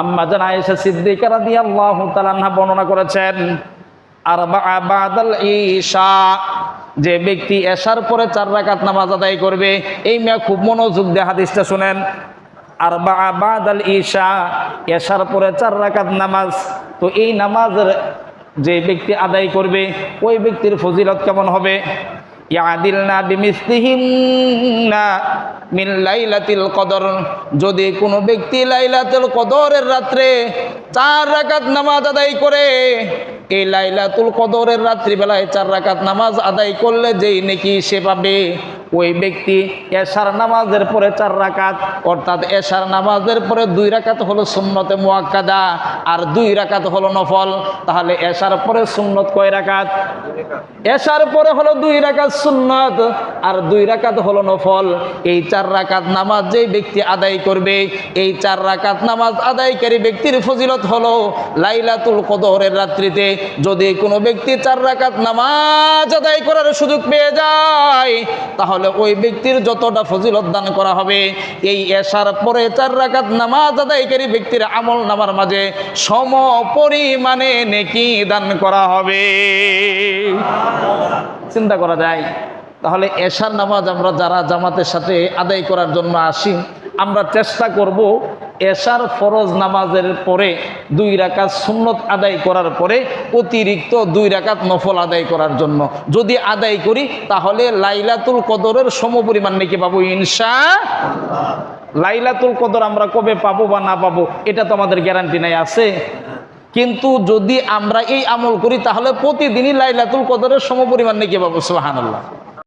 আম্মা জান আয়েশা সিদ্দিকা রাদিয়াল্লাহু তাআলা বর্ণনা করেছেন আর বাদাল ঈশা, যে ব্যক্তি এশার পরে চার রাকাত নামাজ আদায় করবে, এই মেয়ে খুব মনোযোগ দিয়ে হাদিসটা শুনেন। আর বাদাল ঈশা, এশার পরে চার রাকাত নামাজ। তো এই নামাজের যে ব্যক্তি আদায় করবে, ওই ব্যক্তির ফজিলত কেমন হবে? ইয়াদিলনা বিমিসলিহিন্না মিন লাইলাতিল কদর। যদি কোনো ব্যক্তি লাইলাতুল কদরের রাত্রে চার রাকাত নামাজ আদায় করে, এই লাইলাতুল কদরের রাত্রিবেলায় চার রাকাত নামাজ আদায় করলে যেই নাকি সে পাবে। ওই ব্যক্তি এশার নামাজের পরে চার রাকাত, অর্থাৎ এশার নামাজের পরে দুই রাকাত হলো সুন্নতে মোয়াক্কাদা আর দুই রাকাত হলো নফল। তাহলে এশার পরে সুন্নত কয় রাকাত? এশার পরে হলো দুই রাকাত সুন্নত আর দুই রাকাত হলো নফল। এই চার রাকাত নামাজ যেই ব্যক্তি আদায় করবে, এই চার রাকাত নামাজ আদায়কারী ব্যক্তির ফজিলত হলো লাইলাতুল কদরের রাত্রিতে। যদি কোনো ব্যক্তি চার রাকাত নামাজ আদায় করার সুযোগ পেয়ে যায় তাহলে ওই ব্যক্তির যতটা ফজিলত দান করা হবে, এই এশার পরে চার রাকাত নামাজ আদায়কারী ব্যক্তির আমল নামার মাঝে সম পরিমাণে নেকি দান করা হবে। চিন্তা করা যায়, তাহলে এশার নামাজ আমরা যারা জামাতের সাথে আদায় করার জন্য আসি, আমরা চেষ্টা করব এশার ফরজ নামাজের পরে দুই রাকাত সুন্নত আদায় করার পরে অতিরিক্ত দুই রাকাত নফল আদায় করার জন্য। যদি আদায় করি, তাহলে লাইলাতুল কদরের সমপরিমাণ নাকি পাবো ইনশা লাইলাতুল কদর আমরা কবে পাবো বা না পাবো, এটা তো আমাদের গ্যারান্টি নাই, আছে। কিন্তু যদি আমরা এই আমল করি, তাহলে প্রতিদিনই লাইলাতুল কদরের সমপরিমাণ নাকি পাবো সুহান আল্লাহ